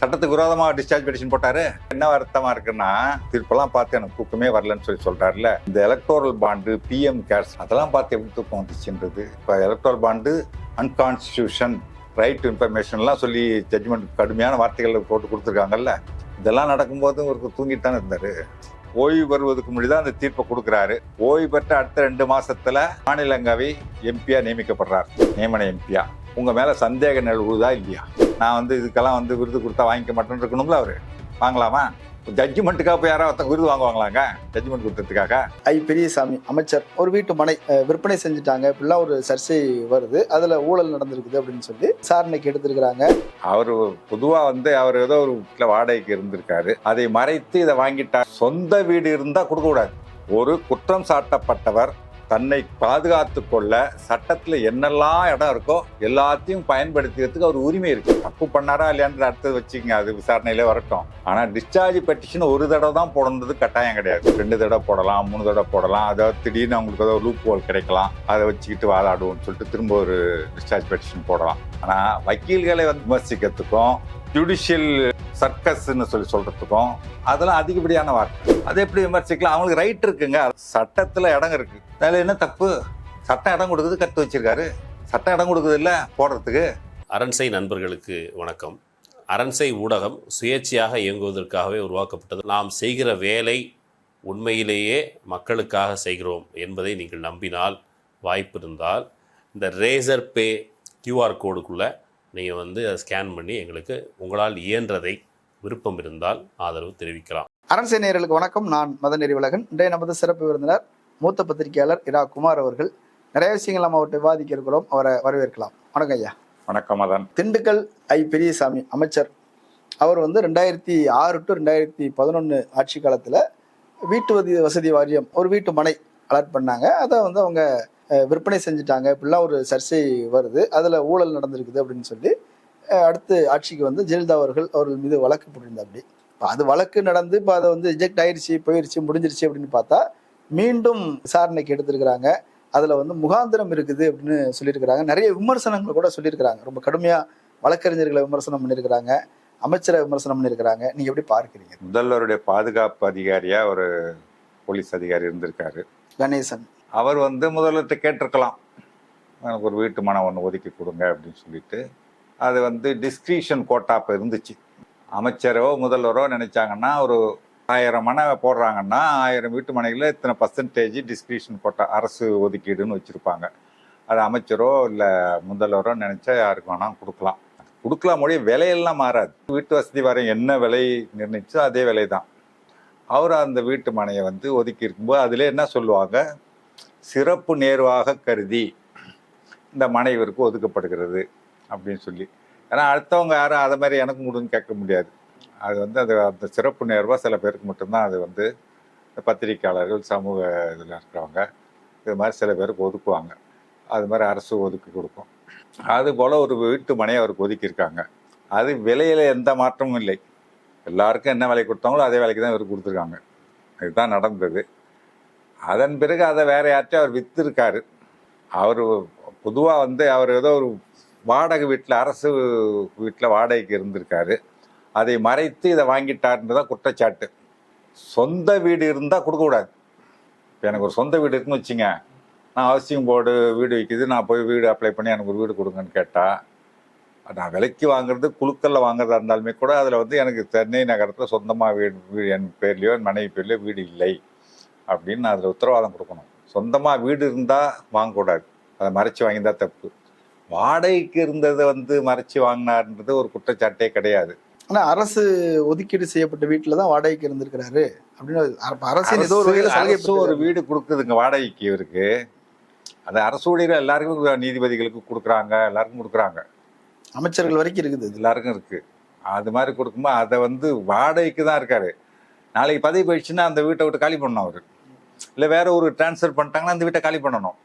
சட்டத்துக்கு விரோதமாக discharge petition போட்டாரு. என்ன வருத்தமா இருக்குன்னா தீர்ப்பெல்லாம் பார்த்து எனக்கு தூக்கமே வரலன்னு சொல்லி சொல்றாருல இந்த எலக்டோரல் பாண்டு பிஎம் கேர்ஸ் அதெல்லாம் பார்த்து எப்படி தூக்கம் வந்துச்சுன்றது. இப்போ electoral bond unconstitution right to இன்ஃபர்மேஷன்லாம் சொல்லி ஜட்ஜ்மெண்ட் கடுமையான வார்த்தைகளில் போட்டு கொடுத்துருக்காங்கல்ல. இதெல்லாம் நடக்கும்போது ஒரு தூங்கிட்டு தானே இருந்தாரு. ஓய்வு பெறுவதற்கு முன்னாடி தான் அந்த தீர்ப்பை கொடுக்குறாரு. ஓய்வு பெற்ற அடுத்த ரெண்டு மாசத்துல மாநிலங்களவை எம்பியா நியமிக்கப்படுறார். நியமன எம்பியா உங்க மேல சந்தேக நிலவுதா இல்லையா? நான் வந்து இதுக்கெல்லாம் வந்து விருது கொடுத்தா வாங்கிக்க மாட்டேன்னு இருக்கணும்ல அவரு. வாங்கலாமா? ஜட்ஜ்மெண்ட்டுக்காக போய் யாராவது ஒருத்தங்க விருது வாங்குவாங்களாங்க? ஜட்ஜ்மெண்ட் கொடுத்ததுக்காக. ஐ பெரியசாமி அமைச்சர் ஒரு வீட்டு மனை விற்பனை செஞ்சுட்டாங்க. இப்படிலாம் ஒரு சர்ச்சை வருது. அதுல ஊழல் நடந்திருக்குது அப்படின்னு சொல்லி விசாரணைக்கு எடுத்திருக்கிறாங்க. அவர் பொதுவா வந்து அவர் ஏதோ ஒரு வீட்டில் வாடகைக்கு இருந்திருக்காரு. அதை மறைத்து இதை வாங்கிட்டார் சொந்த வீடு இருந்தா கொடுக்க கூடாது ஒரு குற்றம் சாட்டப்பட்டவர் தன்னை பாதுகாத்து கொள்ள சட்டத்தில் என்னெல்லாம் இடம் இருக்கோ எல்லாத்தையும் பயன்படுத்திக்கிறதுக்கு அவர் உரிமை இருக்கு. தப்பு பண்ணாரா இல்லையான்றது அடுத்தது வச்சுக்கங்க அது விசாரணையில வரட்டும். ஆனால் டிஸ்சார்ஜ் பெட்டிஷன் ஒரு தடவை தான் போடணுன்றது கட்டாயம் கிடையாது. ரெண்டு தடவை போடலாம் மூணு தடவை போடலாம். அதாவது திடீர்னு அவங்களுக்கு ஏதோ லூப் ஹோல் கிடைக்கலாம். அதை வச்சுக்கிட்டு வாதாடுவோம்னு சொல்லிட்டு திரும்ப ஒரு டிஸ்சார்ஜ் பெட்டிஷன் போடலாம். ஆனால் வக்கீல்களை வந்து விமர்சிக்கிறதுக்கும் ஜுடிஷியல் சர்க்கஸ்ன்னு சொல்லி சொல்றதுக்கும் அதெல்லாம் அதிகப்படியான வார்த்தை அதை எப்படி விமர்சிக்கலாம்? அவங்களுக்கு ரைட் இருக்குங்க. சட்டத்தில் இடம் இருக்கு. அதில் என்ன தப்பு? சட்டம் இடம் கொடுக்குது கற்று வச்சிருக்காரு. சட்டம் இடம் கொடுக்குது இல்லை போடுறதுக்கு. அரண்சை நண்பர்களுக்கு வணக்கம். அரண்சை ஊடகம் சுயேட்சையாக இயங்குவதற்காகவே உருவாக்கப்பட்டது. நாம் செய்கிற வேலை உண்மையிலேயே மக்களுக்காக செய்கிறோம் என்பதை நீங்கள் நம்பினால் வாய்ப்பு இருந்தால் இந்த ரேசர் பே கியூஆர் கோடுக்குள்ளே நீங்கள் வந்து அதை ஸ்கேன் பண்ணி எங்களுக்கு உங்களால் இயன்றதை விருப்பம் இருந்தால் ஆதரவு தெரிவிக்கலாம். அரண்சை நேயர்களுக்கு வணக்கம். நான் மதன் நெறிவலகன் இன்றைய நமது சிறப்பு விருந்தினர் மூத்த பத்திரிகையாளர் இரா குமார் அவர்கள். நிறைய விஷயங்கள் நம்ம அவர்கிட்ட விவாதிக்க இருக்கிறோம். அவரை வரவேற்கலாம். வணக்கம் ஐயா. வணக்கம் அதான் திண்டுக்கல் ஐ பெரியசாமி அமைச்சர். அவர் வந்து ரெண்டாயிரத்தி ஆறு டு ரெண்டாயிரத்தி பதினொன்று ஆட்சி காலத்தில் வீட்டு வதி வசதி வாரியம் ஒரு வீட்டு மனை அலாட் பண்ணாங்க. அதை வந்து அவங்க விற்பனை செஞ்சுட்டாங்க. இப்படிலாம் ஒரு சர்ச்சை வருது. அதில் ஊழல் நடந்திருக்குது அப்படின்னு சொல்லி அடுத்து ஆட்சிக்கு வந்து ஜெயலலிதா அவர்கள் அவர்கள் மீது வழக்கு போட்டிருந்தாப்படி இப்போ அது வழக்கு நடந்து இப்போ அதை வந்து ரிஜெக்ட் ஆயிருச்சு போயிருச்சு முடிஞ்சிருச்சு அப்படின்னு பார்த்தா மீண்டும் விசாரணைக்கு எடுத்திருக்கிறாங்க. அதில் வந்து முகாந்திரம் இருக்குது அப்படின்னு சொல்லியிருக்கிறாங்க. நிறைய விமர்சனங்கள் கூட சொல்லியிருக்கிறாங்க. ரொம்ப கடுமையாக வழக்கறிஞர்களை விமர்சனம் பண்ணியிருக்கிறாங்க. அமைச்சரை விமர்சனம் பண்ணியிருக்கிறாங்க. நீங்கள் எப்படி பார்க்குறீங்க? முதல்வருடைய பாதுகாப்பு அதிகாரியா ஒரு போலீஸ் அதிகாரி இருந்திருக்காரு. கணேசன். அவர் வந்து முதல்வர்கிட்ட கேட்டிருக்கலாம். எனக்கு ஒரு வீட்டு மனம் ஒன்று ஒதுக்கி கொடுங்க அப்படின்னு சொல்லிட்டு அது வந்து டிஸ்கிரிஷன் கோட்டா இப்போ இருந்துச்சு. அமைச்சரோ முதல்வரோ நினைச்சாங்கன்னா ஒரு ஆயிரம் மனை போடுறாங்கன்னா ஆயிரம் வீட்டு மனைகளில் இத்தனை பர்சன்டேஜ் டிஸ்கிரிஷன் கோட்டா அரசு ஒதுக்கீடுன்னு வச்சுருப்பாங்க. அது அமைச்சரோ இல்லை முதல்வரோ நினச்சா யாருக்கு வேணால் கொடுக்கலாம். கொடுக்கலாம் மொழி விலையெல்லாம் மாறாது. வீட்டு வசதி வர என்ன விலை நிர்ணயிச்சோ அதே விலை தான் அவர் அந்த வீட்டு மனையை வந்து ஒதுக்கி இருக்கும்போது அதில் என்ன சொல்லுவாங்க? சிறப்பு நேர்வாக கருதி இந்த மனைவருக்கு ஒதுக்கப்படுகிறது அப்படின்னு சொல்லி. ஏன்னா அடுத்தவங்க யாரும் அதை மாதிரி எனக்கு கொடுன்னு கேட்க முடியாது. அது வந்து அது அந்த சிறப்பு நேர்வாக சில பேருக்கு மட்டும்தான் அது வந்து இந்த பத்திரிக்கையாளர்கள் சமூக இதில் இருக்கிறவங்க இது மாதிரி சில பேருக்கு ஒதுக்குவாங்க. அது மாதிரி அரசு ஒதுக்கி கொடுக்கும். அதுபோல் ஒரு வீட்டு மனையை அவருக்கு ஒதுக்கியிருக்காங்க. அது விலையில் எந்த மாற்றமும் இல்லை. எல்லாருக்கும் என்ன விலை கொடுத்தாங்களோ அதே விலைக்கு தான் இவர் கொடுத்துருக்காங்க. இதுதான் நடந்தது. அதன் பிறகு அதை வேற யார்ட்டையும் அவர் விற்றுருக்காரு அவர் பொதுவாக வந்து அவர் ஏதோ ஒரு வாடகை வீட்டில் அரசு வீட்டில் வாடகைக்கு இருந்திருக்காரு. அதை மறைத்து இதை வாங்கிட்டாருன்னு தான் குற்றச்சாட்டு. சொந்த வீடு இருந்தால் கொடுக்கக்கூடாது இப்போ எனக்கு ஒரு சொந்த வீடு இருக்குன்னு வச்சுங்க. நான் ஹவுசிங் போர்டு வீடு விற்கிது நான் போய் வீடு அப்ளை பண்ணி எனக்கு ஒரு வீடு கொடுங்கன்னு கேட்டால் நான் விலைக்கு வாங்குறது குழுக்களில் வாங்குறதா இருந்தாலுமே கூட அதில் வந்து எனக்கு சென்னை நகரத்தில் சொந்தமாக வீடு வீடு என் பேர்லையோ என் மனைவி பேர்லேயோ வீடு இல்லை. அப்படின்னு அதில் உத்தரவாதம் கொடுக்கணும். சொந்தமாக வீடு இருந்தால் வாங்கக்கூடாது. அதை மறைச்சு வாங்கியிருந்தா தப்பு. வாடகைக்கு இருந்ததை வந்து மறைச்சு வாங்கினார்ன்றது ஒரு குற்றச்சாட்டே கிடையாது. ஆனால் அரசு ஒதுக்கீடு செய்யப்பட்ட வீட்டில் தான் வாடகைக்கு இருந்திருக்கிறாரு. அப்படின்னு அப்ப அரசின் ஏதோ ஒரு வகையில் சலுகை அரசு ஒரு வீடு கொடுக்குதுங்க வாடகைக்கு இவருக்கு. அது அரசு ஊழியர் எல்லாருக்கும் நீதிபதிகளுக்கு கொடுக்குறாங்க எல்லாருக்கும் கொடுக்குறாங்க. அமைச்சர்கள் வரைக்கும் இருக்குது. எல்லாருக்கும் இருக்கு. அது மாதிரி கொடுக்கும்போது அதை வந்து வாடகைக்கு தான் இருக்காரு. நாளைக்கு பதவி போயிடுச்சுன்னா அந்த வீட்டை விட்டு காலி பண்ணணும் அவர். இல்லை வேற ஒரு டிரான்ஸ்ஃபர் பண்ணிட்டாங்கன்னா அந்த வீட்டை காலி பண்ணணும்.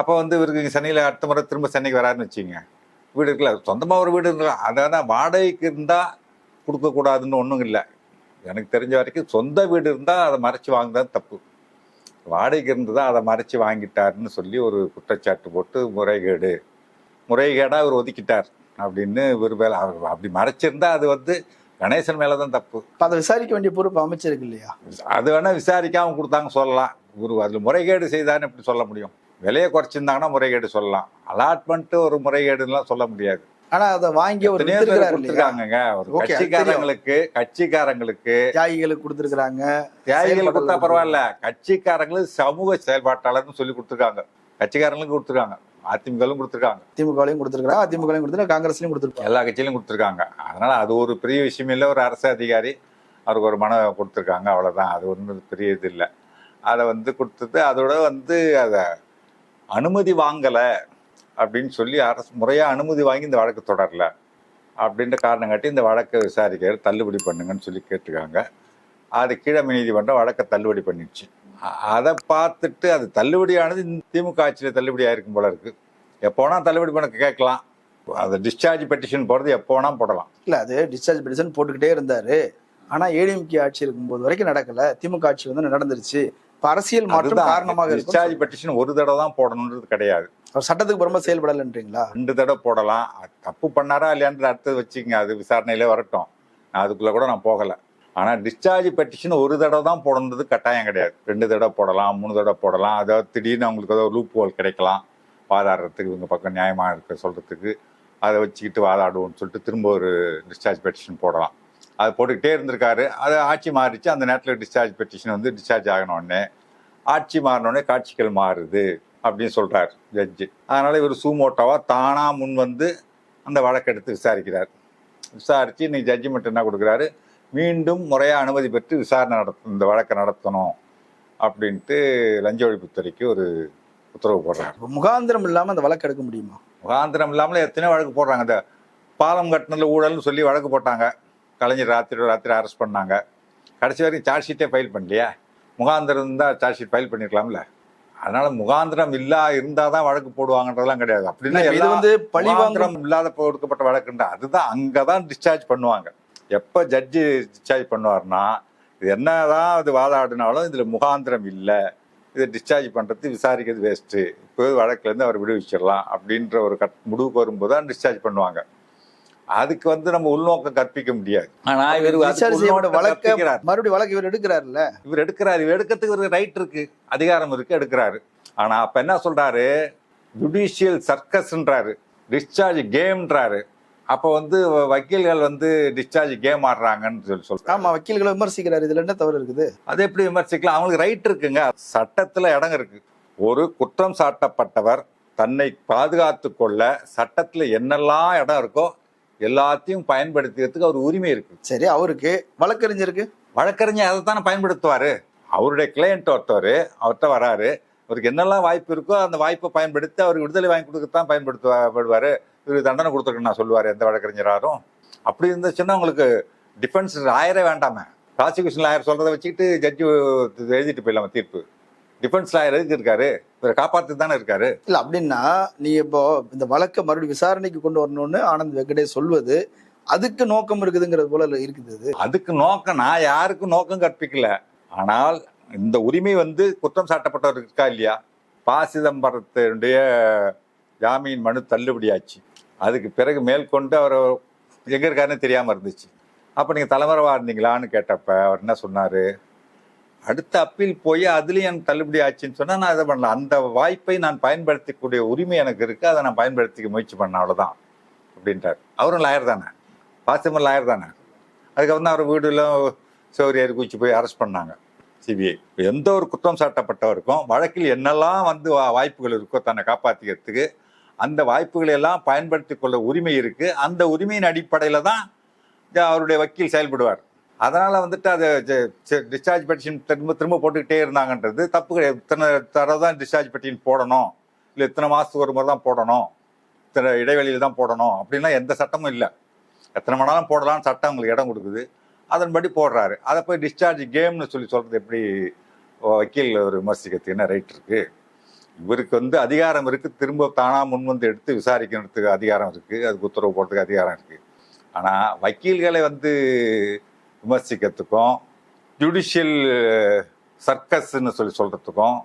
அப்போ வந்து இவருக்கு சென்னையில் அடுத்த முறை திரும்ப சென்னைக்கு வராருன்னு வச்சுங்க. வீடு இருக்குல்ல சொந்தமாக ஒரு வீடு இருக்கலாம் அதான் வாடகைக்கு இருந்தால் கொடுக்கக்கூடாதுன்னு ஒன்றும் இல்லை. எனக்கு தெரிஞ்ச வரைக்கும் சொந்த வீடு இருந்தால் அதை மறைச்சி வாங்குறது தப்பு. வாடகைக்கு இருந்து தான் அதை மறைச்சு வாங்கிட்டாருன்னு சொல்லி ஒரு குற்றச்சாட்டு போட்டு முறைகேடு. முறைகேடாக அவர் ஒதுக்கிட்டார் அப்படின்னு இவர் வேலை அவர் அப்படி மறைச்சிருந்தா அது வந்து கணேசன் மேலே தான் தப்பு அதை விசாரிக்க வேண்டிய பொறுப்பு அமைச்சருக்கு இல்லையா? அது வேணா விசாரிக்காம கொடுத்தாங்க சொல்லலாம். ஒரு அதில் முறைகேடு செய்தான்னு எப்படி சொல்ல முடியும்? விலையை குறைச்சிருந்தாங்கன்னா முறைகேடு சொல்லலாம். அலாட்மெண்ட் ஒரு முறைகேடுலாம் சொல்ல முடியாது. ஆனா அதை வாங்கி ஒரு அது கட்சிக்காரங்களுக்கு கட்சிக்காரங்களுக்கு தியாகிகளுக்கு கொடுத்துருக்காங்க தியாகிகள் கொடுத்தா பரவாயில்ல. கட்சிக்காரங்களுக்கு சமூக செயல்பாட்டாளர்னு சொல்லி கொடுத்துருக்காங்க. கட்சிக்காரங்களுக்கு கொடுத்துருக்காங்க. அதிமுகவும் கொடுத்துருக்காங்க. திமுகலையும் கொடுத்துருக்காங்க அதிமுகலையும் கொடுத்துருக்காங்க காங்கிரஸ்லயும் கொடுத்துருக்காங்க எல்லா கட்சியிலும் கொடுத்துருக்காங்க. அதனால அது ஒரு பெரிய விஷயம் இல்லை ஒரு அரசு அதிகாரி அவருக்கு ஒரு மனு கொடுத்துருக்காங்க அவ்வளோதான் அது ஒன்றும் பெரிய இது இல்லை. அதை வந்து கொடுத்தது அதோட வந்து அதை அனுமதி வாங்கலை அப்படின்னு சொல்லி அரசு முறையாக அனுமதி வாங்கி இந்த வழக்கு தொடரல. அப்படின்ற காரணம் காட்டி இந்த வழக்கை விசாரிக்க தள்ளுபடி பண்ணுங்கன்னு சொல்லி கேட்டிருக்காங்க. அது கீழமை நீதிமன்றம் வழக்கை தள்ளுபடி பண்ணிடுச்சு. அதை பார்த்துட்டு அது தள்ளுபடியானது திமுக ஆட்சியில் தள்ளுபடி ஆயிருக்கும் போல இருக்கு. எப்போ வேணா தள்ளுபடி பண்ண கேட்கலாம். அது டிஸ்சார்ஜ் பெட்டிஷன் போடுறது எப்போ வேணா போடலாம். இல்ல அது டிஸ்சார்ஜ் பெட்டிஷன் போட்டுக்கிட்டே இருந்தாரு. ஆனா ஏடிஎம்கே ஆட்சி இருக்கும்போது வரைக்கும் நடக்கல. திமுக ஆட்சி வந்து நடந்துருச்சு. இப்ப அரசியல் மாற்றம் காரணமாக டிஸ்சார்ஜ் பெட்டிஷன் ஒரு தடவை தான் போடணுன்றது கிடையாது. அவர் சட்டத்துக்கு புறமா செயல்படலைன்றீங்களா? ரெண்டு தடவை போடலாம். தப்பு பண்ணாரா இல்லையான்றது அடுத்தது வச்சுக்கங்க. அது விசாரணையிலே வரட்டும். அதுக்குள்ள கூட நான் போகல. ஆனால் டிஸ்சார்ஜ் பெட்டிஷன் ஒரு தடவை தான் போடணுன்றது கட்டாயம் கிடையாது. ரெண்டு தடவை போடலாம் மூணு தடவை போடலாம். அதாவது திடீர்னு அவங்களுக்கு ஏதாவது லூப் ஹோல் கிடைக்கலாம். வாதாடுறதுக்கு இவங்க பக்கம் நியாயமாக இருக்க சொல்கிறதுக்கு அதை வச்சுக்கிட்டு வாதாடுவோம்னு சொல்லிட்டு திரும்ப ஒரு டிஸ்சார்ஜ் பெட்டிஷன் போடலாம். அது போட்டுக்கிட்டே இருந்திருக்காரு. அது ஆட்சி மாறிச்சு. அந்த நேரத்தில் டிஸ்சார்ஜ் பெட்டிஷன் வந்து டிஸ்சார்ஜ் ஆகணுன்னே ஆட்சி மாறினோடனே காட்சிகள் மாறுது அப்படின்னு சொல்கிறார் ஜட்ஜி அதனால் இவர் சூமோட்டோவாக தானாக முன் வந்து அந்த வழக்கெடுத்து விசாரிக்கிறார். விசாரிச்சு இன்னைக்கு ஜட்ஜ்மெண்ட் என்ன கொடுக்குறாரு? மீண்டும் முறையாக அனுமதி பெற்று விசாரணை நடத்த இந்த வழக்கை நடத்தணும் அப்படின்ட்டு லஞ்ச ஒழிப்புத்துறைக்கு ஒரு உத்தரவு இப்ப முகாந்திரம் இல்லாம அந்த வழக்கு எடுக்க முடியுமா? முகாந்திரம் இல்லாமல் எத்தனையோ வழக்கு போடுறாங்க. இந்த பாலம் கட்டினதுல ஊழல்னு சொல்லி வழக்கு போட்டாங்க. கலைஞர் ராத்திரி ராத்திரி அரெஸ்ட் பண்ணாங்க. கடைசி வரைக்கும் சார்ஜ் ஷீட்டே ஃபைல் பண்ணலையா? முகாந்திரம் இருந்தால் சார்ஜ் ஷீட் ஃபைல் பண்ணிருக்கலாம்ல. அதனால முகாந்திரம் இல்லா இருந்தால் தான் வழக்கு போடுவாங்கன்றதெல்லாம் கிடையாது. அப்படின்னா இது வந்து பழி வாங்கும் முகாந்திரம் இல்லாத கொடுக்கப்பட்ட வழக்குன்ற அதுதான் அங்கே தான் டிஸ்சார்ஜ் பண்ணுவாங்க. எப்போ ஜட்ஜி டிஸ்சார்ஜ் பண்ணுவார்னா இது என்னதான் அது வாதாடினாலும் இதில் முகாந்திரம் இல்லை. இதை டிஸ்சார்ஜ் பண்ணுறது விசாரிக்கிறது வேஸ்ட்டு இப்போ வழக்குலேருந்து அவர் விடுவிச்சிடலாம் அப்படின்ற ஒரு கட் முடிவுக்கு வரும்போது தான் டிஸ்சார்ஜ் பண்ணுவாங்க. அதுக்கு வந்து நம்ம உள்நோக்கம் கற்பிக்க முடியாது. ஆனா இவர் வழக்க. மறுபடியும் வழக்கு இவர் எடுக்கிறாருல்ல? இவர் எடுக்கிறாரு. இவர் எடுக்கிறதுக்கு ஒரு ரைட் இருக்கு. அதிகாரம் இருக்கு எடுக்கிறாரு. ஆனா அப்ப என்ன சொல்றாரு? ஜுடிஷியல் சர்க்கஸ்ன்றாரு டிஸ்சார்ஜ் கேம்ன்றாரு அப்ப வந்து வக்கீல்கள் வந்து டிஸ்சார்ஜ் கேம் ஆடுறாங்கன்னு சொல்லி சொல்றாரு ஆமா வக்கீல்களை விமர்சிக்கிறாரு. இதுல என்ன தவறு இருக்குது? அது எப்படி விமர்சிக்கலாம்? அவங்களுக்கு ரைட் இருக்குங்க. சட்டத்துல இடம் இருக்கு. ஒரு குற்றம் சாட்டப்பட்டவர் தன்னை பாதுகாத்து கொள்ள சட்டத்துல என்னெல்லாம் இடம் இருக்கோ எல்லாத்தையும் பயன்படுத்திக்கிறதுக்கு அவர் உரிமை இருக்கு. சரி அவருக்கு வழக்கறிஞருக்கு வழக்கறிஞர் அதை தானே பயன்படுத்துவாரு. அவருடைய கிளையண்ட் ஒருத்தவர் அவர்கிட்ட வராரு. அவருக்கு என்னெல்லாம் வாய்ப்பு இருக்கோ அந்த வாய்ப்பை பயன்படுத்தி அவருக்கு விடுதலை வாங்கி கொடுக்கத்தான் பயன்படுத்துவாரு தண்டனை கொடுத்துருக்குன்னு நான் சொல்லுவார் எந்த வழக்கறிஞராரும் அப்படி இருந்துச்சுன்னா உங்களுக்கு டிஃபென்ஸ் லாயரே வேண்டாமே. ப்ராசிக்யூஷன் லாயர் சொல்றதை வச்சுக்கிட்டு ஜட்ஜி எழுதிட்டு போயிடலாமா தீர்ப்பு. டிஃபென்ஸ் லாயர் எதுக்கு இருக்காரு இவரை காப்பாத்து தானே இருக்காரு. இல்ல அப்படின்னா நீ இப்போ இந்த வழக்கை மறுபடியும் விசாரணைக்கு கொண்டு வரணும்னு ஆனந்த் வெங்கடேஷ் சொல்வது அதுக்கு நோக்கம் இருக்குதுங்கிறது போல இருக்குது அது அதுக்கு நோக்கம் நான் யாருக்கும் நோக்கம் கற்பிக்கல. ஆனால் இந்த உரிமை வந்து குற்றம் சாட்டப்பட்டவர் இருக்கா இல்லையா? ப சிதம்பரத்தினுடைய ஜாமீன் மனு தள்ளுபடியாச்சு. அதுக்கு பிறகு மேற்கொண்டு அவர் எங்கே இருக்காருன்னு தெரியாமல் இருந்துச்சு. அப்போ நீங்கள் தலைமறைவா இருந்தீங்களான்னு கேட்டப்ப அவர் என்ன சொன்னார்? அடுத்த அப்பீல் போய் அதுலேயும் எனக்கு தள்ளுபடி ஆச்சுன்னு சொன்னால் நான் இதை பண்ணல. அந்த வாய்ப்பை நான் பயன்படுத்திக்கூடிய உரிமை எனக்கு இருக்குது அதை நான் பயன்படுத்திக்க முயற்சி பண்ண அவ்வளோதான் அப்படின்றார். அவரும் லாயர் தானே? பாசிமர் லாயர் தானே? அதுக்கப்புறம் தான் அவர் வீடுல சௌரி ஏறி குச்சி போய் அரெஸ்ட் பண்ணாங்க சிபிஐ. எந்த ஒரு குற்றம் சாட்டப்பட்டவருக்கும் வழக்கில் என்னெல்லாம் வந்து வா- வாய்ப்புகள் இருக்கோ தன்னை காப்பாற்றிக்கிறதுக்கு அந்த வாய்ப்புகளை எல்லாம் பயன்படுத்தி கொள்ள உரிமை இருக்கு. அந்த உரிமையின் அடிப்படையில் தான் அவருடைய வக்கீல் செயல்படுவார். அதனால் வந்துட்டு அதை டிஸ்சார்ஜ் பெட்டிஷன் திரும்ப திரும்ப போட்டுக்கிட்டே இருந்தாங்கன்றது தப்பு கிடையாது. இத்தனை தடவை தான் டிஸ்சார்ஜ் பெட்டிஷன் போடணும். இல்லை இத்தனை மாதத்துக்கு ஒரு முறை தான் போடணும். இத்தனை இடைவெளியில் தான் போடணும். அப்படின்லாம் எந்த சட்டமும் இல்லை. எத்தனை மணி நேரம் போடலாம்னு சட்டம் அவங்களுக்கு இடம் கொடுக்குது. அதன்படி போடுறாரு. அதை போய் டிஸ்சார்ஜ் கேம்னு சொல்லி சொல்கிறது எப்படி வக்கீல் ஒரு விமர்சிக்கிறதுக்கு என்ன ரைட் இருக்குது இவருக்கு வந்து அதிகாரம் இருக்கு. திரும்ப தானா முன் வந்து எடுத்து விசாரிக்கிறதுக்கு அதிகாரம் இருக்கு. அதுக்கு உத்தரவு போடுறதுக்கு அதிகாரம் இருக்கு. ஆனா வக்கீல்களை வந்து விமர்சிக்கிறதுக்கும் ஜுடிஷியல் சர்க்கஸ்ன்னு சொல்லி சொல்றதுக்கும்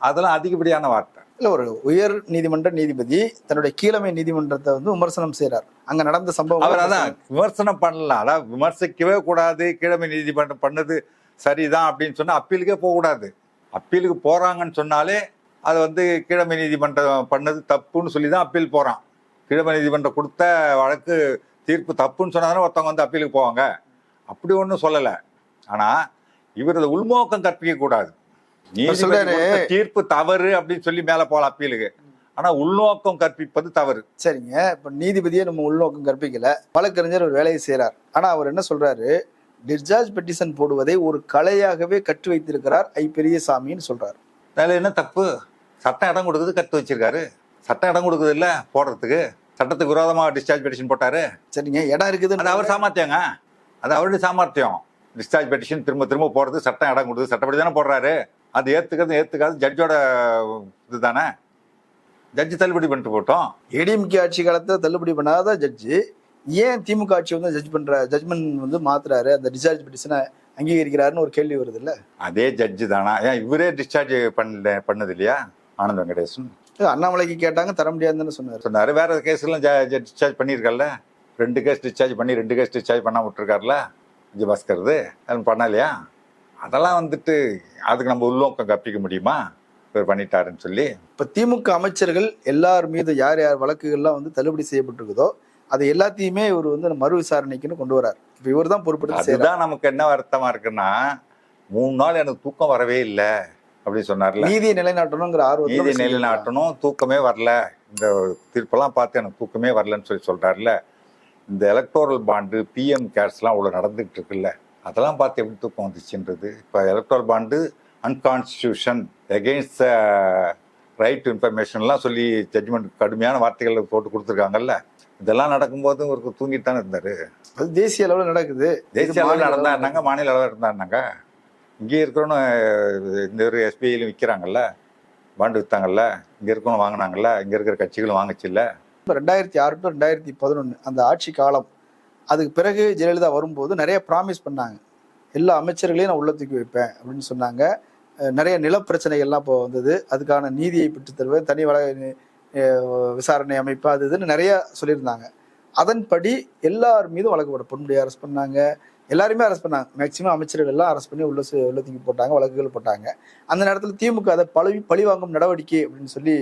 அதெல்லாம் அதிகப்படியான வார்த்தை. இல்ல ஒரு உயர் நீதிமன்ற நீதிபதி தன்னுடைய கீழமை நீதிமன்றத்தை வந்து விமர்சனம் செய்றார். அங்க நடந்த சம்பவம் அவர் அதான் விமர்சனம் பண்ணலாம். அதாவது விமர்சிக்கவே கூடாது. கீழமை நீதிமன்றம் பண்ணது சரிதான் அப்படின்னு சொன்னா அப்பீலுக்கே போகக்கூடாது. அப்பீலுக்கு போறாங்கன்னு சொன்னாலே அது வந்து கீழமை நீதிமன்றம் பண்ணது தப்புன்னு சொல்லி தான் அப்பீல் போறான். கீழமை நீதிமன்றம் கொடுத்த வழக்கு தீர்ப்பு தப்புன்னு சொன்னாதானே ஒருத்தவங்க வந்து அப்பீலுக்கு போவாங்க. அப்படி ஒன்றும் சொல்லலை. ஆனா இவரது உள்நோக்கம் கற்பிக்க கூடாது. நீதிபதி தீர்ப்பு தவறு அப்படின்னு சொல்லி மேல போகலாம் அப்பீலுக்கு. ஆனா உள்நோக்கம் கற்பிப்பது தவறு. சரிங்க. இப்ப நீதிபதியே நம்ம உள்நோக்கம் கற்பிக்கல. வழக்கறிஞர் ஒரு வேலையை செய்றார். ஆனா அவர் என்ன சொல்றாரு? டிஸ்சார்ஜ் பெட்டிஷன் போடுவதை ஒரு கலையாகவே கற்று வைத்திருக்கிறார் ஐ பெரியசாமின்னு சொல்றாரு. அதில் என்ன? தப்பு. சட்டம் இடம் கொடுக்குது கட்டு வச்சிருக்காரு. சட்டம் இடம் கொடுக்குது இல்ல போடுறதுக்கு. சட்டத்துக்கு விரோதமா டிஸ்சார்ஜ் பெட்டிஷன் போட்டாரு. சரிங்க இடம் இருக்குது அது அவர் சாமர்த்தியங்க. அது அவருடைய சாமர்த்தியம். டிஸ்சார்ஜ் பெட்டிஷன் திரும்ப திரும்ப போடுறது சட்டம் இடம் கொடுக்குது. சட்டப்படி தானே போடுறாரு. அது ஏத்துக்கிறது ஏத்துக்காது ஜட்ஜோட இதுதானே. ஜட்ஜி தள்ளுபடி பண்ணிட்டு போட்டோம். ஏடிஎம்கே ஆட்சி காலத்துல தள்ளுபடி பண்ணாத ஜட்ஜி ஏன் திமுக ஆட்சி வந்து ஜட்ஜ் பண்ற ஜட்மெண்ட் வந்து மாத்துறாரு? அந்த டிஸ்சார்ஜ் பெட்டிஷனை அங்கீகரிக்கிறாருன்னு ஒரு கேள்வி வருது இல்ல? அதே ஜட்ஜி தானா? ஏன் இவரே டிஸ்சார்ஜ் பண்ணல பண்ணது இல்லையா? ஆனந்த் வெங்கடேசன். அண்ணாமலைக்கு கேட்டாங்க தர முடியாதுன்னு சொன்னாரு. சொன்னாரு. வேற கேஸ்லாம் டிஸ்சார்ஜ் பண்ணியிருக்கல ரெண்டு கேஸ் டிஸ்சார்ஜ் பண்ணி ரெண்டு கேஸ் டிஸ்சார்ஜ் பண்ணாம விட்டுருக்காருல? விஜயபாஸ்கர்து அது பண்ணலையா? அதெல்லாம் வந்துட்டு அதுக்கு நம்ம உள்நோக்கம் கற்பிக்க முடியுமா? இவர் பண்ணிட்டாருன்னு சொல்லி. இப்ப திமுக அமைச்சர்கள் எல்லார் மீது யார் யார் வழக்குகள்லாம் வந்து தள்ளுபடி செய்யப்பட்டிருக்குதோ அது எல்லாத்தையுமே இவர் வந்து மறு விசாரணைக்குன்னு கொண்டு வரார். இப்ப இவர் தான் பொறுப்பெடுத்து அதுதான் நமக்கு என்ன வருத்தமா இருக்குன்னா மூணு நாள் எனக்கு தூக்கம் வரவே இல்லை. அப்படின்னு சொன்னார்ல. நீதியை நிலைநாட்டணுங்கிற ஆர்வத்துல நீதி அவர் செஞ்சிருக்காரு. நிலைநாட்டணும் தூக்கமே வரல. இந்த தீர்ப்பெல்லாம் பார்த்து எனக்கு தூக்கமே வரலன்னு சொல்லி சொல்றாருல. இந்த எலக்டோரல் பாண்டு பிஎம் கேர்ஸ்லாம் அவ்வளோ நடந்துகிட்டு இருக்குல்ல. அதெல்லாம் பார்த்து எப்படி தூக்கம் வந்துச்சுன்றது? இப்போ electoral bond unconstitution against right இன்ஃபர்மேஷன்லாம் சொல்லி ஜட்ஜ்மெண்ட் கடுமையான வார்த்தைகள் போட்டு கொடுத்துருக்காங்கல்ல. இதெல்லாம் நடக்கும்போது இவருக்கு தூங்கிட்டு தானே இருந்தாரு. அது தேசிய அளவுல நடக்குது. தேசிய அளவில் மாநில நடந்தா அளவுல இருந்தாங்க மாநில அளவில் இருந்தாங்க இங்கே இருக்கிறவனு இந்த ஒரு எஸ்பிஐலையும் விற்கிறாங்கல்ல பாண்டு விற்றாங்கல்ல இங்கே இருக்கணும் வாங்கினாங்கல்ல இங்கே இருக்கிற கட்சிகளும் வாங்குச்சுல்ல. இப்போ ரெண்டாயிரத்தி ஆறு டு ரெண்டாயிரத்தி பதினொன்று அந்த ஆட்சி காலம் அதுக்கு பிறகு ஜெயலலிதா வரும்போது நிறைய ப்ராமிஸ் பண்ணாங்க. எல்லா அமைச்சர்களையும் நான் உள்ள தூக்கி வைப்பேன் அப்படின்னு சொன்னாங்க. நிறைய நிலப்பிரச்சனைகள்லாம் இப்போ வந்தது. அதுக்கான நீதியை பெற்று தருவேன் தனி வள விசாரணை அமைப்பு அது இதுன்னு நிறைய சொல்லியிருந்தாங்க. அதன்படி எல்லார் மீதும் வழக்கு போட பொன்முடியை அரெஸ்ட் பண்ணாங்க. எல்லாருமே அரெஸ்ட் பண்ணாங்க. மேக்சிமம் அமைச்சர்கள் எல்லாம் அரெஸ்ட் பண்ணி உள்ள உள்ள தூக்கி போட்டாங்க வழக்குகள் போட்டாங்க. அந்த நேரத்தில் திமுக அதை பழி பழிவாங்கும் நடவடிக்கை அப்படின்னு சொல்லி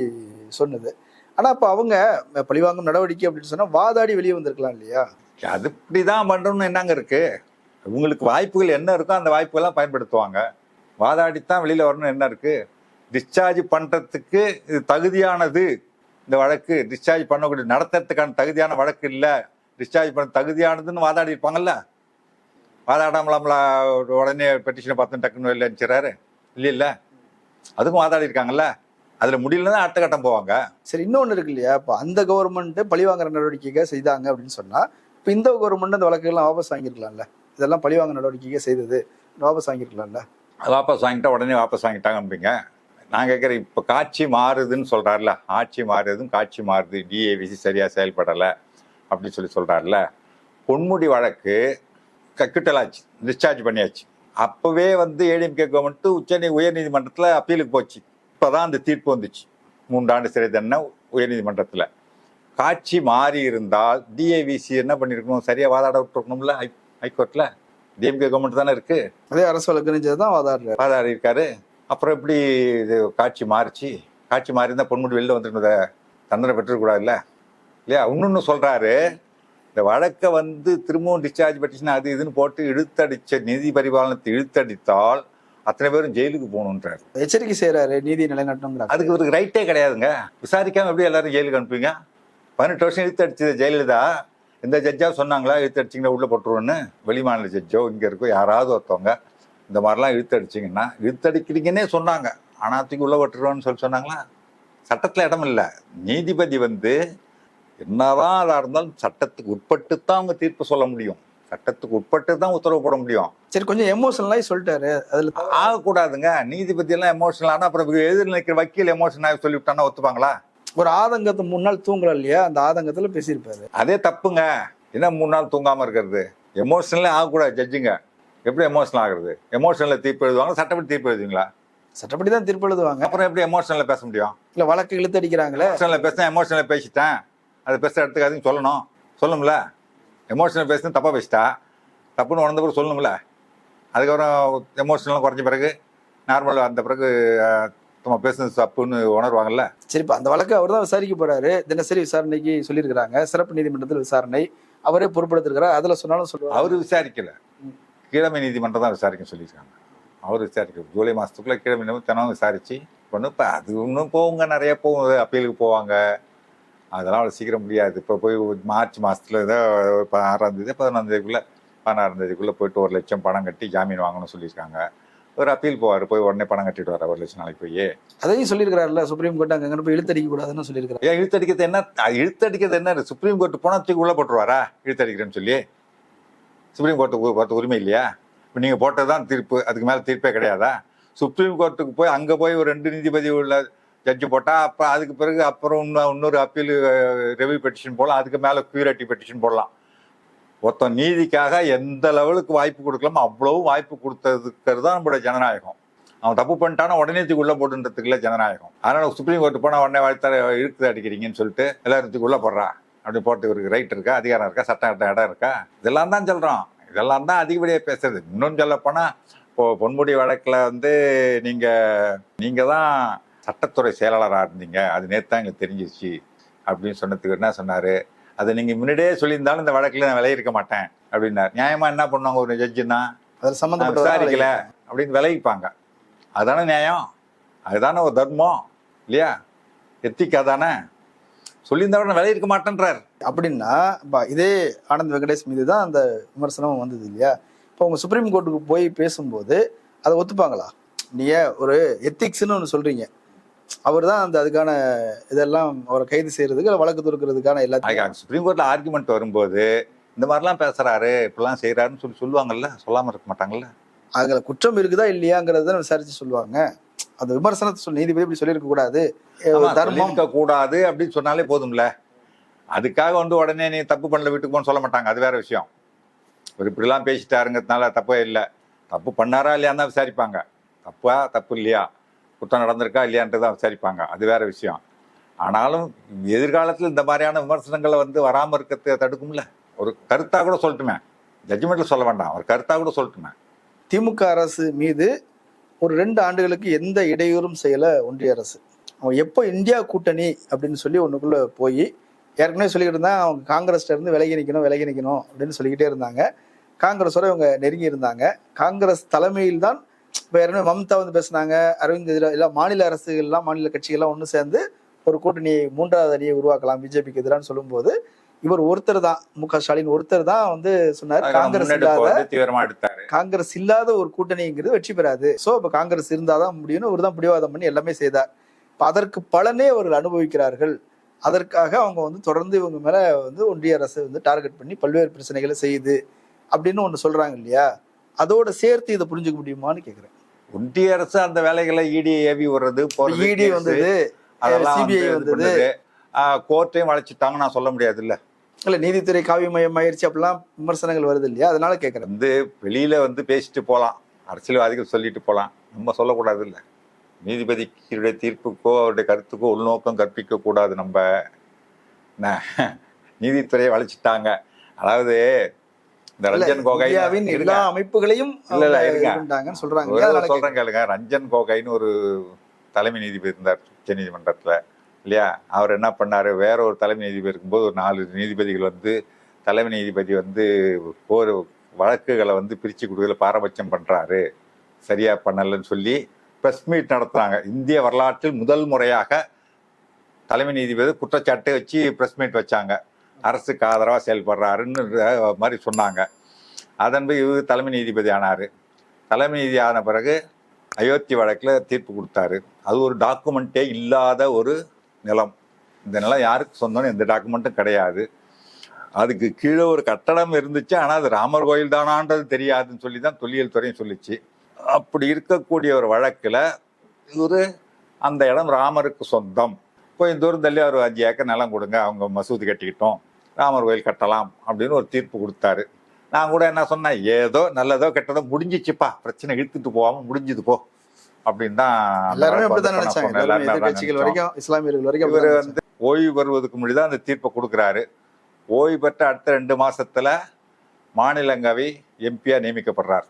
சொன்னது. ஆனால் அப்போ அவங்க பழிவாங்கும் நடவடிக்கை அப்படின்னு சொன்னால் வாதாடி வெளியே வந்திருக்கலாம் இல்லையா? அது இப்படிதான் பண்ணணும்னு என்னங்க இருக்கு? உங்களுக்கு வாய்ப்புகள் என்ன இருக்கோ அந்த வாய்ப்புகள்லாம் பயன்படுத்துவாங்க. வாதாடித்தான் வெளியில் வரணும்னு என்ன இருக்கு? டிஸ்சார்ஜ் பண்ணுறதுக்கு இது தகுதியானது. இந்த வழக்கு டிஸ்சார்ஜ் பண்ணக்கூடிய நடத்துறதுக்கான தகுதியான வழக்கு இல்லை. டிஸ்சார்ஜ் பண்ண தகுதியானதுன்னு வாதாடி இருப்பாங்கல்ல? வாதாடாமலாம்ல உடனே பெட்டிஷனை பார்த்து டக்குன்னு வெளில அனுப்பிச்சிடறாரு. இல்ல இல்ல அதுக்கும் வாதாடி இருக்காங்கல்ல? அதுல முடியலன்னா அடுத்த கட்டம் போவாங்க. சரி இன்னொன்னு இருக்கு இல்லையா? இப்ப அந்த கவர்மெண்ட் பழிவாங்குற நடவடிக்கைக்காக செய்தாங்க அப்படின்னு சொன்னா இப்ப இந்த கவர்மெண்ட் அந்த வழக்குகள்லாம் வாபஸ் வாங்கியிருக்கலாம்ல இதெல்லாம் பழிவாங்க நடவடிக்கைக்காக செய்தது வாபஸ் வாங்கியிருக்கலாம்ல வாபஸ் வாங்கிட்டா உடனே வாபஸ் வாங்கிட்டாங்க அப்படிங்க நான் கேட்குறேன் இப்போ காட்சி மாறுதுன்னு சொல்றாருல ஆட்சி மாறுதும் காட்சி மாறுது. டிஏவிசி சரியா செயல்படலை அப்படின்னு சொல்லி சொல்றாருல பொன்முடி வழக்கு கக்கிட்டலாச்சு டிஸ்சார்ஜ் பண்ணியாச்சு. அப்பவே வந்து ஏடிஎம்கே கவர்மெண்ட் உச்ச உயர்நீதிமன்றத்தில் அப்பீலுக்கு போச்சு. இப்போதான் அந்த தீர்ப்பு வந்துச்சு. மூன்றாண்டு சிறை தண்டனை உயர்நீதிமன்றத்தில். காட்சி மாறி இருந்தால் டிஏவிசி என்ன பண்ணியிருக்கணும் சரியா வாதாட விட்டுருக்கணும்ல ஹை ஹைகோர்ட்டில் டிஎம்கே கவர்மெண்ட் தானே இருக்கு? அதே அரசு வழக்கு தான் வாதாடுறாரு. வாதாடி இருக்காரு. அப்புறம் எப்படி இது காட்சி மாறிச்சு? காட்சி மாறி இருந்தால் பொன்முடி வெளில வந்துருந்த தண்டனை பெற்றுக்கூடாதுல்ல இல்லையா? இன்னொன்று சொல்றாரு. இந்த வழக்கை வந்து திரும்பவும் டிஸ்சார்ஜ் பெட்டிஷன் அது இதுன்னு போட்டு இழுத்தடிச்ச நிதி பரிபாலனத்தை இழுத்தடித்தால் அத்தனை பேரும் ஜெயிலுக்கு போகணுன்றாரு. எச்சரிக்கை செய்யறாரு நீதி நிலைநாட்டணுங்கிறாங்க அதுக்கு இவருக்கு ரைட்டே கிடையாதுங்க. விசாரிக்காம எப்படி எல்லாரும் ஜெயிலுக்கு அனுப்புவீங்க? பதினெட்டு வருஷம் இழுத்தடிச்சது ஜெயலலிதா இந்த ஜட்ஜா சொன்னாங்களா இழுத்தடிச்சிங்கன்னா உள்ள போட்டுருவோன்னு? வெளிமாநில ஜட்ஜோ இங்க இருக்கோ யாராவது ஒருத்தவங்க இந்த மாதிரிலாம் இழுத்தடிச்சிங்கன்னா இழுத்தடிக்கிறீங்கன்னே சொன்னாங்க. ஆனால் தூக்கி உள்ள போட்டுருவோன்னு சொல்லி சொன்னாங்களா? சட்டத்தில் இடம் இல்லை. நீதிபதி வந்து என்னதான் அதாக இருந்தாலும் சட்டத்துக்கு உட்பட்டு தான் அவங்க தீர்ப்பு சொல்ல முடியும். சட்டத்துக்கு உட்பட்டு தான் உத்தரவு போட முடியும். சரி கொஞ்சம் எமோஷனலாகி சொல்லிட்டாரு. அதுல ஆகக்கூடாதுங்க. நீதிபதி எல்லாம் எமோஷனல் ஆனால் அப்புறம் எதிர் நிற்கிற வக்கீல் எமோஷனல் சொல்லிவிட்டானா ஒத்துப்பாங்களா? ஒரு ஆதங்கத்தை மூணு நாள் தூங்கலாம் இல்லையா? அந்த ஆதங்கத்துல பேசியிருப்பாரு. அதே தப்புங்க. என்ன மூணு நாள் தூங்காம இருக்கிறது? எமோஷனலே ஆகக்கூடாது ஜட்ஜுங்க எப்படி எமோஷனல் ஆகுறது? எமோஷனல்ல தீர்ப்பு எழுதுவாங்க சட்டப்படி தீர்ப்பு எழுதுவீங்களா? சட்டப்படி தான் தீர்ப்பு எழுதுவாங்க. அப்புறம் எப்படி எமோஷனல்ல பேச முடியும்? இல்ல வழக்கு இழுத்தடிக்கிறாங்களே எமோஷனல்ல பேசினா எமோஷனல்ல பேசிட்டேன். அதை பேச எடுத்துக்காதுன்னு சொல்லணும். சொல்லணும்ல எமோஷனல் பேசுன்னு தப்பாக பேசிட்டா தப்புன்னு உணர்ந்த பிறகு சொல்லணும்ல அதுக்கப்புறம் எமோஷனலாம் குறைஞ்ச பிறகு நார்மல் அந்த பிறகு நம்ம பேசுனது தப்புன்னு உணர்வாங்கல்ல. சரி இப்போ அந்த வழக்கு அவர் தான் விசாரிக்க போறாரு. தினசரி விசாரணைக்கு சொல்லியிருக்கிறாங்க. சிறப்பு நீதிமன்றத்தில் விசாரணை. அவரே பொறுப்படுத்திருக்கிறார் அதுல சொன்னாலும் சொல்லுவாங்க. அவர் விசாரிக்கல. கீழமை நீதிமன்றம் தான் விசாரிக்க சொல்லியிருக்காங்க. அவர் விசாரிக்கல ஜூலை மாதத்துக்குள்ளே கீழமை நீதிமன்றம் தினம் விசாரிச்சு ஒன்றும் இப்போ அது இன்னும் போகுங்க. நிறைய போகுது. அப்பீலுக்கு போவாங்க. அதெல்லாம் அவ்வளோ சீக்கிரம் முடியாது. இப்போ போய் மார்ச் மாதத்துல ஏதோ இப்போ ஆறாம் தேதி பதினொன்றாம் தேதிக்குள்ளே பதினாறாம் தேதிக்குள்ளே போயிட்டு ஒரு லட்சம் பணம் கட்டி ஜாமீன் வாங்கணும்னு சொல்லியிருக்காங்க. ஒரு அப்பீல் போவார் போய் உடனே பணம் கட்டிட்டு வர ஒரு லட்சம் நாளைக்கு போய். அதையும் சொல்லியிருக்கிறாருல்ல சுப்ரீம் கோர்ட் அங்கே போய் இழுத்தடிக்க கூடாதுன்னு சொல்லியிருக்கிறார். ஏன் இழுத்தடிக்கிறது என்ன? இழுத்தடிக்கிறது என்ன? சுப்ரீம் கோர்ட் போனால் தூக்கி உள்ளே போட்டுருவாரா? இழுத்தடிக்கிறேன்னு சொல்லி. சுப்ரீம் கோர்ட்டுக்கு போகிறது உரிமை இல்லையா? இப்போ நீங்கள் போட்டது தான் தீர்ப்பு அதுக்கு மேலே தீர்ப்பே கிடையாதா? சுப்ரீம் கோர்ட்டுக்கு போய் அங்கே போய் ஒரு ரெண்டு நீதிபதி உள்ள ஜட்ஜு போட்டால் அப்போ அதுக்கு பிறகு அப்புறம் இன்னும் இன்னொரு அப்பீல் ரெவ்யூ பெட்டிஷன் போடலாம். அதுக்கு மேலே கியூரேட்டிவ் பெட்டிஷன் போடலாம். ஒருத்தன் நீதிக்காக எந்த லெவலுக்கு வாய்ப்பு கொடுக்கலாமோ அவ்வளவும் வாய்ப்பு கொடுத்ததுக்கு தான் நம்மளோட ஜனநாயகம். அவன் தப்பு பண்ணிட்டானா உடனே தூக்கி உள்ள போட்டுன்றதுக்குள்ள ஜனநாயகம். அதனால் சுப்ரீம் கோர்ட்டு போனால் உடனே வாழ்த்த இழுத்து அடிக்கிறீங்கன்னு சொல்லிட்டு எல்லாரும் உள்ளே உள்ள போடுறா. அப்படி போட்டு இவருக்கு ரைட் இருக்கா? அதிகாரம் இருக்கா? சட்டம் இடம் இருக்கா? இதெல்லாம் தான் சொல்கிறோம் இதெல்லாம் தான் அதிகப்படியாக பேசுறது. இன்னும் சொல்லப்போனால் இப்போ பொன்முடி வழக்கில் வந்து நீங்கள் நீங்கள் தான் சட்டத்துறை செயலாளராக இருந்தீங்க. அது நேற்று தான் எங்களுக்கு தெரிஞ்சிருச்சு. அப்படின்னு சொன்னதுக்கு என்ன சொன்னாரு? அதை நீங்க முன்னாடியே சொல்லியிருந்தாலும் இந்த வழக்குல நான் விளையிருக்க மாட்டேன். அப்படின்னாரு. நியாயமா என்ன பண்ணுவாங்க ஒரு ஜட்ஜுன்னா? அதில் சம்மந்தப்பட்ட விசாரிக்கல. அப்படின்னு விலகிப்பாங்க. அதுதானே நியாயம்? அதுதானே ஒரு தர்மம். இல்லையா? எத்திக்கா தானே? சொல்லியிருந்தா விலை இருக்க மாட்டேன்றார். அப்படின்னா இப்போ இதே ஆனந்த் வெங்கடேஷ் மீது தான் அந்த விமர்சனம் வந்தது இல்லையா? இப்போ உங்க சுப்ரீம் கோர்ட்டுக்கு போய் பேசும்போது அதை ஒத்துப்பாங்களா? நீங்க ஒரு எத்திக்ஸ்னு ஒன்று சொல்றீங்க. அவர் தான் அந்த அதுக்கான இதெல்லாம் அவரை கைது செய்யறதுக்கு வழக்கு தொடுக்கிறதுக்கான எல்லாத்தையும் சுப்ரீம் கோர்ட்ல ஆர்குமெண்ட் வரும்போது இந்த மாதிரிலாம் பேசுறாரு இப்படிலாம் செய்யறாருன்னு சொல்லி சொல்லுவாங்கல்ல சொல்லாம இருக்க மாட்டாங்கல்ல? அதுல குற்றம் இருக்குதா இல்லையாங்கிறத விசாரிச்சு சொல்லுவாங்க. அந்த விமர்சனத்தை சொல்லி நீதிபதி இப்படி சொல்லியிருக்க கூடாது. தர்மம் கூடாது அப்படின்னு சொன்னாலே போதும்ல. அதுக்காக வந்து உடனே நீ தப்பு பண்ணல வீட்டுக்கு போன்னு சொல்ல மாட்டாங்க. அது வேற விஷயம். ஒரு இப்படிலாம் பேசிட்டாருங்கிறதுனால தப்பே இல்லை. தப்பு பண்ணாரா இல்லையான்னு தான் விசாரிப்பாங்க. தப்பா தப்பு இல்லையா? குற்றம் நடந்திருக்கா இல்லையான்ட்டு தான் விசாரிப்பாங்க. அது வேற விஷயம். ஆனாலும் எதிர்காலத்தில் இந்த மாதிரியான விமர்சனங்களை வந்து வராமல் இருக்கிறத தடுக்கும்ல. ஒரு கருத்தாக கூட சொல்லட்டுமே. ஜட்ஜ்மெண்ட்டில் சொல்ல வேண்டாம். ஒரு கருத்தாக கூட சொல்லட்டுமே. திமுக அரசு மீது ஒரு ரெண்டு ஆண்டுகளுக்கு எந்த இடையூறும் செய்யலை ஒன்றிய அரசு. அவன் எப்போ இந்தியா கூட்டணி அப்படின்னு சொல்லி ஒன்றுக்குள்ளே போய் ஏற்கனவே சொல்லிக்கிட்டு இருந்தாங்க அவங்க காங்கிரஸ்ல இருந்து விலகி நிற்கணும் விலகி நிற்கணும் அப்படின்னு சொல்லிக்கிட்டே இருந்தாங்க. காங்கிரஸோட இவங்க நெருங்கி இருந்தாங்க. காங்கிரஸ் தலைமையில் தான் இப்போ ஏற்கனவே மம்தா வந்து பேசுனாங்க அரவிந்த் எதிராக இல்லை மாநில அரசுகள்லாம் மாநில கட்சிகள்லாம் ஒன்று சேர்ந்து ஒரு கூட்டணியை மூன்றாவது அணியை உருவாக்கலாம் பிஜேபிக்கு எதிரான்னு சொல்லும்போது இவர் ஒருத்தர் தான் மு க ஸ்டாலின் ஒருத்தர் தான் வந்து சொன்னார் காங்கிரஸ் இல்லாத காங்கிரஸ் இல்லாத ஒரு கூட்டணிங்கிறது வெற்றி பெறாது. சோ இப்ப காங்கிரஸ் இருந்தாதான் முடியும்னு அவர் தான் பிடிவாதம் பண்ணி எல்லாமே செய்தார். அதற்கு பலனே அவர்கள் அனுபவிக்கிறார்கள். அதற்காக அவங்க வந்து தொடர்ந்து இவங்க மேல வந்து ஒன்றிய அரசு வந்து டார்கெட் பண்ணி பல்வேறு பிரச்சனைகளை செய்யுது அப்படின்னு ஒண்ணு சொல்றாங்க இல்லையா? அதோட சேர்த்து இதை புரிஞ்சுக்க முடியுமான்னு கேக்குறேன். ஒன்றிய அரசு அந்த வேலைகளை இடி ஏவி விடுறது இடி case, வந்தது அதெல்லாம் சிபிஐ வந்து வந்தது. கோர்ட்டையும் வளைச்சிட்டாங்க நான் சொல்ல முடியாது இல்ல இல்ல நீதித்துறை காவியமயம் ஆயிருச்சு அப்படிலாம் விமர்சனங்கள் வருது இல்லையா? அதனால கேக்குறேன். வந்து வெளியில வந்து பேசிட்டு போலாம். அரசியல்வாதிகள் சொல்லிட்டு போலாம். நம்ம சொல்லக்கூடாது இல்ல. நீதிபதிக்குடைய தீர்ப்புக்கோ அவருடைய கருத்துக்கோ உள்நோக்கம் கற்பிக்க கூடாது நம்ம நீதித்துறையை வளைச்சிட்டாங்க அதாவது இந்த ரஞ்சன் கோகை எல்லா அமைப்புகளையும் பண்ணிட்டாங்கன்னு சொல்றாங்க. சொல்றேன் கேளுங்க. ரஞ்சன் கோகைன்னு ஒரு தலைமை நீதிபதி இருந்தார் உச்ச நீதிமன்றத்துல இல்லையா? அவர் என்ன பண்ணாரு? வேற ஒரு தலைமை நீதிபதி இருக்கும்போது ஒரு நாலு நீதிபதிகள் வந்து தலைமை நீதிபதி வந்து ஒரு வழக்குகளை வந்து பிரிச்சு கொடுக்கறதுல பாரபட்சம் பண்றாரு. சரியா பண்ணலன்னு சொல்லி பிரஸ் மீட் நடத்துறாங்க. இந்திய வரலாற்றில் முதல் முறையாக தலைமை நீதிபதி குற்றச்சாட்டு வச்சு பிரஸ் மீட் வச்சாங்க. அரசுக்கு ஆதரவாக செயல்படுறாருன்னு மாதிரி சொன்னாங்க. அதன்பு இவர் தலைமை நீதிபதி ஆனார். தலைமை நீதி ஆன பிறகு அயோத்தி வழக்கில் தீர்ப்பு கொடுத்தாரு. அது ஒரு டாக்குமெண்ட்டே இல்லாத ஒரு நிலம். இந்த நிலம் யாருக்கு சொந்தம்னு எந்த டாக்குமெண்ட்டும் கிடையாது. அதுக்கு கீழே ஒரு கட்டடம் இருந்துச்சு. ஆனால் அது ராமர் கோயில் தானான்றது தெரியாதுன்னு சொல்லி தான் தொல்லியல் துறையும் சொல்லிச்சு. அப்படி இருக்கக்கூடிய ஒரு வழக்கில் இவர் அந்த இடம் ராமருக்கு சொந்தம். கொஞ்சம் தூரம் தள்ளி ஒரு அஞ்சு ஏக்கர் நிலம் கொடுங்க. அவங்க மசூதி கட்டிக்கிட்டோம். ராமர் கோயில் கட்டலாம் அப்படின்னு ஒரு தீர்ப்பு கொடுத்தாரு. நான் கூட என்ன சொன்னேன் ஏதோ நல்லதோ கெட்டதோ முடிஞ்சிச்சுப்பா பிரச்சனை இழுத்துட்டு போகாம முடிஞ்சது போ அப்படின்னு தான் எல்லாருமே வந்து நினைச்சாங்க. எல்லாருமே. வரைக்கும் இஸ்லாமியர்கள் வரைக்கும் இவர் அப்படிதான் வந்து ஓய்வு பெறுவதற்கு முன்னாடி தான் அந்த தீர்ப்பை கொடுக்குறாரு. ஓய்வு பெற்ற அடுத்த ரெண்டு மாசத்துல மாநிலங்களவை எம்பியா நியமிக்கப்படுறார்.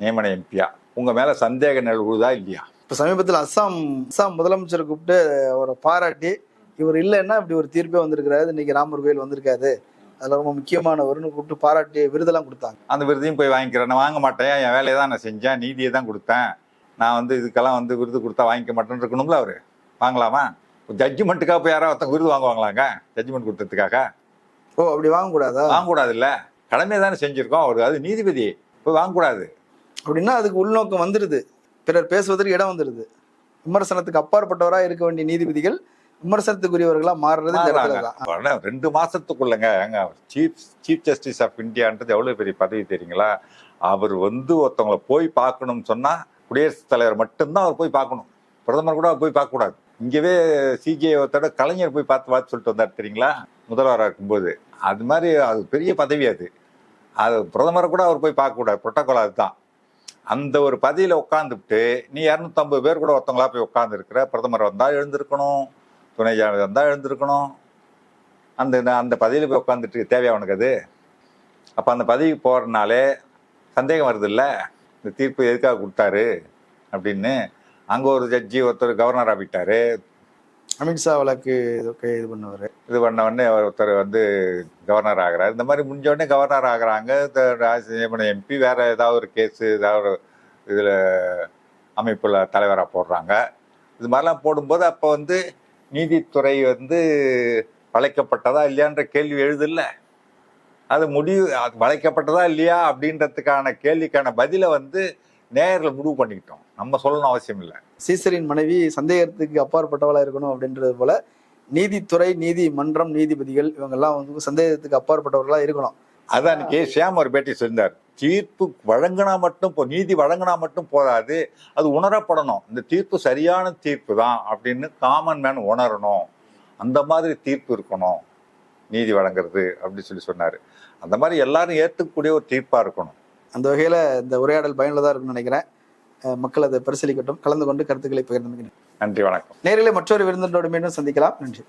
நியமன எம்பியா. உங்க மேல சந்தேக நிலவுதா இல்லையா? இப்போ சமீபத்தில் அஸ்ஸாம் அஸ்ஸாம் முதலமைச்சரை கூப்பிட்டு அவரை பாராட்டி இவர் இல்லைன்னா இப்படி ஒரு தீர்ப்பே வந்திருக்கிறாரு. இன்னைக்கு ராமர் கோயில் வந்திருக்காது அதில் ரொம்ப முக்கியமானவர்னு கூப்பிட்டு பாராட்டி விருதெல்லாம் கொடுத்தாங்க. அந்த விருதையும் போய் வாங்கிக்கிறேன். நான் வாங்க மாட்டேன். என் வேலையை தான் நான் செஞ்சேன். நீதியை தான் கொடுத்தேன். நான் வந்து இதுக்கெல்லாம் வந்து விருது கொடுத்தா வாங்கிக்க மாட்டேன்னு இருக்கணும்ல அவரு. வாங்கலாமா? ஜட்ஜ்மெண்ட்டுக்காக போய் யாராவது ஒருத்தங்க விருது வாங்குவாங்களாங்க ஜட்ஜ்மெண்ட் கொடுத்ததுக்காக. ஓ அப்படி வாங்கக்கூடாதா? வாங்கக்கூடாது இல்ல கடமையை தானே செஞ்சிருக்கோம் அவர். அது நீதிபதி. போய் வாங்கக்கூடாது. அப்படின்னா அதுக்கு உள்நோக்கம் வந்துடுது பிறர் பேசுவதற்கு இடம் வந்துடுது விமர்சனத்துக்கு அப்பாற்பட்டவராக இருக்க வேண்டிய நீதிபதிகள் விமர்சனத்துக்குரியவர்களா மாறுறது இந்த இடத்துல தான். ரெண்டு மாசத்துக்குள்ளங்க ஏங்க சீஃப் சீஃப் ஜஸ்டிஸ் ஆஃப் இந்தியான்றது எவ்வளவு பெரிய பதவி தெரியுங்களா? அவர் வந்து ஒருத்தவங்கள போய் பார்க்கணும்னு சொன்னா குடியரசுத் தலைவர் மட்டும்தான் அவர் போய் பார்க்கணும். பிரதமர் கூட போய் பார்க்க கூடாது இங்கவே சிஜிஐ ஒருத்தோட கலைஞர் போய் பார்த்து பார்த்து சொல்லிட்டு வந்தார் தெரியுங்களா? முதல்வராக இருக்கும்போது. அது மாதிரி அது பெரிய பதவி அது. அது பிரதமரை கூட அவர் போய் பார்க்க கூடாது புரோட்டோகால் அதுதான். அந்த ஒரு பதவியில உட்காந்துட்டு நீ இரநூத்தம்பது பேர் கூட ஒருத்தவங்களா போய் உட்கார்ந்து இருக்கிற பிரதமர் வந்தா எழுந்திருக்கணும். துணை ஜனாதிபதி வந்தா எழுந்திருக்கணும். அந்த அந்த பதவியில போய் உட்காந்துட்டு தேவையா உனக்கு அது? அப்ப அந்த பதவிக்கு போறதுனாலே சந்தேகம் வருது இல்ல இந்த தீர்ப்பு எதுக்காக கொடுத்தாரு? அப்படின்னு அங்க ஒரு ஜட்ஜி ஒருத்தர் கவர்னர் ஆகிட்டாரு. அமித்ஷா வழக்கு இதுக்கு இது பண்ணுவாரு. இது பண்ண உடனே அவர் ஒருத்தர் வந்து கவர்னர் ஆகுறாரு. இந்த மாதிரி முடிஞ்ச உடனே கவர்னர் ஆகுறாங்க. எம்பி வேற ஏதாவது ஒரு கேஸ் ஏதாவது ஒரு இதுல அமைப்புல தலைவராக போடுறாங்க. இது மாதிரிலாம் போடும்போது அப்போ வந்து நீதித்துறை வந்து வளைக்கப்பட்டதா இல்லையான்ற கேள்வி எழுதில்ல. அது முடிவு அது வளைக்கப்பட்டதா இல்லையா அப்படின்றதுக்கான கேள்விக்கான பதிலை வந்து நேரில் முடிவு பண்ணிக்கிட்டோம். நம்ம சொல்லணும் அவசியம் இல்லை. சீசரின் மனைவி சந்தேகத்துக்கு அப்பாற்பட்டவளா இருக்கணும் அப்படின்றது போல நீதித்துறை நீதிமன்றம் நீதிபதிகள் இவங்கெல்லாம் வந்து சந்தேகத்துக்கு அப்பாற்பட்டவர்களா இருக்கணும். அதான் அன்னைக்கு ஷியாம் ஒரு பேட்டி சொல்லியிருந்தார். தீர்ப்பு வழங்கினா மட்டும் போ நீதி வழங்கினா மட்டும் போதாது. அது உணரப்படணும். இந்த தீர்ப்பு சரியான தீர்ப்பு தான் அப்படின்னு காமன் மேன் உணரணும். அந்த மாதிரி தீர்ப்பு இருக்கணும். நீதி வழங்குறது அப்படின்னு சொல்லி சொன்னாரு. அந்த மாதிரி எல்லாரும் ஏற்றுக்கக்கூடிய ஒரு தீர்ப்பா இருக்கணும். அந்த வகையில இந்த உரையாடல் பயனுள்ளதா இருக்கும்னு நினைக்கிறேன். மக்கள் அதை பரிசீலிக்கட்டும். கலந்து கொண்டு கருத்துக்களை பகிர்ந்து நன்றி வணக்கம். நேரிலே மற்றொரு விருந்தினரோடு மீண்டும் சந்திக்கலாம். நன்றி.